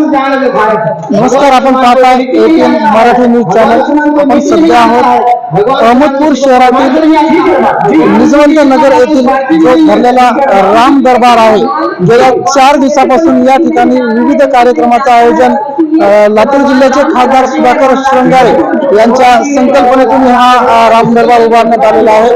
नमस्कार आपण पाहता एटीएन मराठी न्यूज चॅनल आपण सध्या आहोत अहमदपूर शहरातील निजवंत नगर येथील जो भरलेला राम दरबार आहे गेल्या चार दिवसापासून या ठिकाणी विविध कार्यक्रमाचं आयोजन लातूर जिल्ह्याचे खासदार सुधाकर श्रंगारे यांच्या संकल्पनेतून हा राम दरबार उभारण्यात आलेला आहे.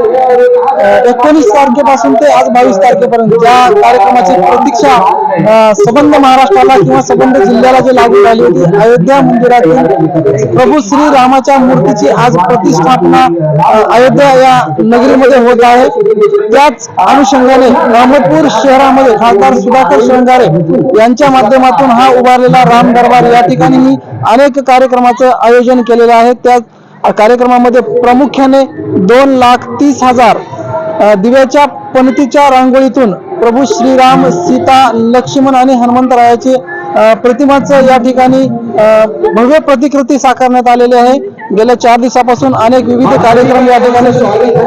एकोणीस तारखेपासून ते आज बावीस तारखेपर्यंत ज्या कार्यक्रमाची प्रतीक्षा अ, सबंध महाराष्ट्राला किंवा सबंध जिल्ह्याला जे लागू झाली होती अयोध्या मंदिरातील प्रभू श्री रामाच्या मूर्तीची आज प्रतिष्ठापना अयोध्या या नगरीमध्ये होत आहे. त्याच अनुषंगाने रामपूर शहरामध्ये खासदार सुधाकर शृंगारे यांच्या माध्यमातून हा उभारलेला राम दरबार या ठिकाणीही अनेक कार्यक्रमाचं आयोजन केलेलं आहे. त्या कार्यक्रमामध्ये प्रामुख्याने दोन लाख तीस हजार दिव्याच्या पणतीच्या रांगोळीतून प्रभू श्रीराम सीता लक्ष्मण आणि हनुमंतरायाची अ, प्रतिमाचं या ठिकाणी भव्य प्रतिकृती साकारण्यात आलेली आहे. गेल्या चार दिवसापासून अनेक विविध कार्यक्रम या ठिकाणी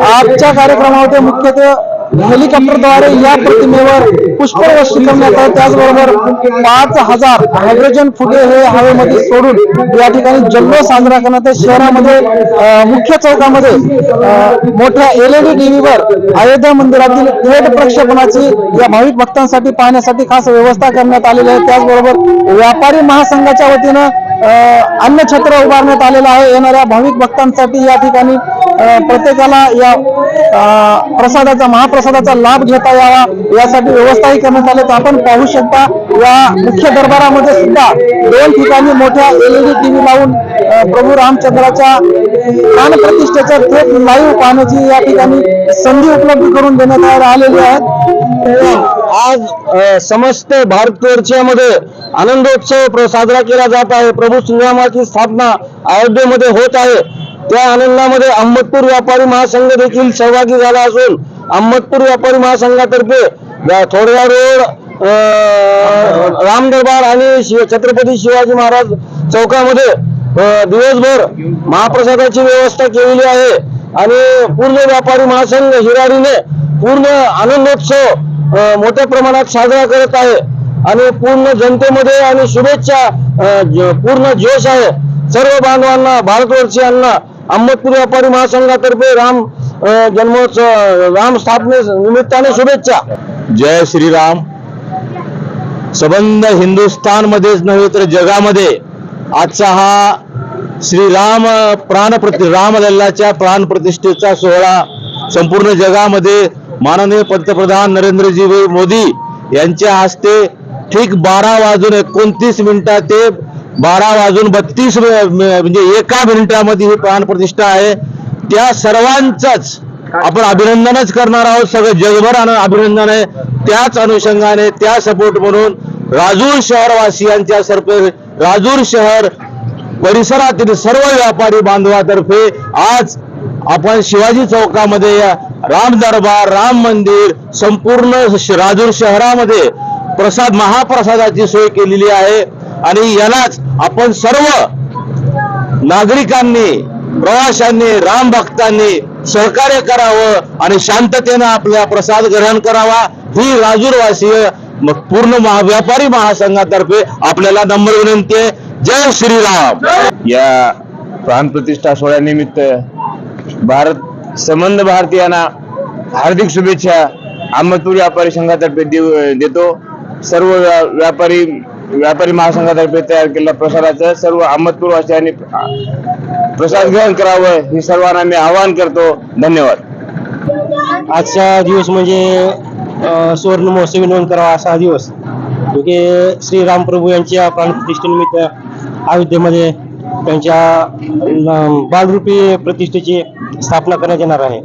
आजच्या कार्यक्रमामध्ये मुख्यतः हेलिकॉप्टरद्वारे या प्रतिमेवर पुष्पवृष्टी करण्यात आहे त्याचबरोबर पाच हजार हायड्रोजन फुगे हे हवेमध्ये सोडून या ठिकाणी जल्लोष साजरा करण्यात शहरामध्ये मुख्य चौकामध्ये मोठ्या एलईडी टीव्हीवर अयोध्या मंदिरातील थेट प्रक्षेपणाची या भाविक भक्तांसाठी पाहण्यासाठी खास व्यवस्था करण्यात आलेली आहे. त्याचबरोबर व्यापारी महासंघाच्या वतीनं अन्नछत्र उभारण्यात आलेलं आहे. येणाऱ्या भाविक भक्तांसाठी या ठिकाणी प्रत्येकाला या प्रसादाचा महाप्रसादाचा लाभ घेता यावा. यासाठी व्यवस्थाही करण्यात आल्याचं तर आपण पाहू शकता या मुख्य दरबारामध्ये सुद्धा दोन ठिकाणी मोठ्या एलईडी टीव्ही लावून प्रभू रामचंद्राच्या प्राणप्रतिष्ठेचा थेट लाईव्ह पाहण्याची या ठिकाणी संधी उपलब्ध करून देण्यात आलेली आहे. आज समस्त भारतवर्षामध्ये आनंदोत्सव साजरा केला जात आहे. प्रभू श्रीरामाची स्थापना अयोध्येमध्ये होत आहे. त्या आनंदामध्ये अहमदपूर व्यापारी महासंघ देखील सहभागी झाला असून अहमदपूर व्यापारी महासंघातर्फे थोड्या रोड राम दरबार आणि शिव छत्रपती शिवाजी महाराज चौकामध्ये दिवसभर महाप्रसादाची व्यवस्था केलेली आहे. आणि पूर्ण व्यापारी महासंघ हिरारीने पूर्ण आनंदोत्सव मोठ्या प्रमाणात साजरा करत आहे. आणि पूर्ण जनतेमध्ये आणि शुभेच्छा पूर्ण जोश आहे. सर्व बांधवांना भारतवर्षीयांना अहमदपूर व्यापारी महासंघातर्फे राम जन्मोत्सव राम स्थापने निमित्ताने शुभेच्छा. जय श्रीराम. सबंध हिंदुस्थान मध्येच नव्हे तर जगामध्ये आजचा हा श्रीराम प्राणप्रति रामलल्लाच्या प्राणप्रतिष्ठेचा सोहळा संपूर्ण जगामध्ये माननीय पंतप्रधान नरेंद्रजी मोदी यांच्या हस्ते ठीक बारा वाजून एकोणतीस मिनिटात ते बारा वाजून बत्तीस म्हणजे एका मिनिटामध्ये ही प्राणप्रतिष्ठा आहे. त्या सर्वांचंच आपण अभिनंदनच करणार आहोत. सगळं जगभर आणि अभिनंदन आहे. त्याच अनुषंगाने त्या सपोर्ट म्हणून राजूर शहरवासियांच्या सर्प राजूर शहर परिसरातील सर्व व्यापारी बांधवातर्फे आज आपण शिवाजी चौकामध्ये या राम दरबार राम मंदिर संपूर्ण राजूर शहरामध्ये प्रसाद महाप्रसादाची सोय केलेली आहे. आणि यालाच आपण सर्व नागरिकांनी प्रवाशांनी राम भक्तांनी सहकार्य करावं आणि शांततेनं आपला प्रसाद ग्रहण करावा. ही राजूरवासीय पूर्ण महा व्यापारी महासंघातर्फे आपल्याला नम्र विनंती आहे. जय श्रीराम. या प्राणप्रतिष्ठा सोहळ्यानिमित्त भारत संबंध भारतीयांना हार्दिक शुभेच्छा. अहमदपूर व्यापारी संघातर्फे देतो. सर्व व्यापारी व्यापारी महासंघातर्फे तयार केलेल्या प्रसादाचं सर्व अहमदपूर वासियांनी प्रसाद ग्रहण करावं हे सर्वांना मी आवाहन करतो. धन्यवाद. आजचा दिवस म्हणजे सुवर्ण महोत्सवी नोंद करावा असा दिवस. श्री रामप्रभू प्रभू यांच्या प्राणप्रतिष्ठेनिमित्त अयोध्येमध्ये त्यांच्या बालरूपी प्रतिष्ठेची स्थापना करण्यात येणार आहे.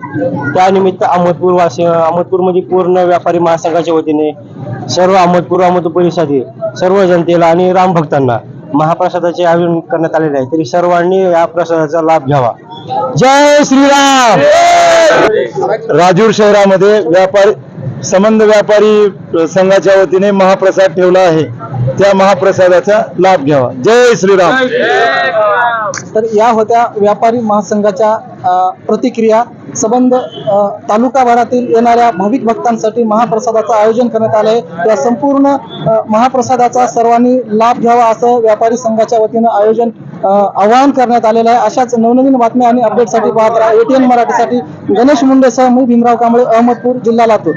त्यानिमित्त अहमदपूर वासी अहमदपूरमध्ये पूर्ण व्यापारी महासंघाच्या वतीने सर्व अहमदपूर अहमदपूर परिसरातील सर्व जनतेला आणि रामभक्तांना महाप्रसादाचे आयोजन करण्यात आलेले आहे. तरी सर्वांनी या प्रसादाचा लाभ घ्यावा. जय श्रीराम! राजूर शहरामध्ये व्यापारी संबंध व्यापारी संघाच्या वतीने महाप्रसाद ठेवला आहे. त्या महाप्रसादाचा लाभ घ्यावा. जय श्रीराम. तर या होत्या व्यापारी महासंघाच्या अ, प्रतिक्रिया. संबंध तालुकाभरातील येणाऱ्या भाविक भक्तांसाठी महाप्रसादाचं आयोजन करण्यात आलं आहे या संपूर्ण महाप्रसादाचा सर्वांनी लाभ घ्यावा असं व्यापारी संघाच्या वतीनं आयोजन आवाहन करण्यात आलेलं आहे. अशाच नवनवीन बातम्या आणि अपडेटसाठी पाहत राहा. एटीएन मराठीसाठी गणेश मुंडेसह मी भीमराव कांबळे अहमदपूर जिल्हा लातूर.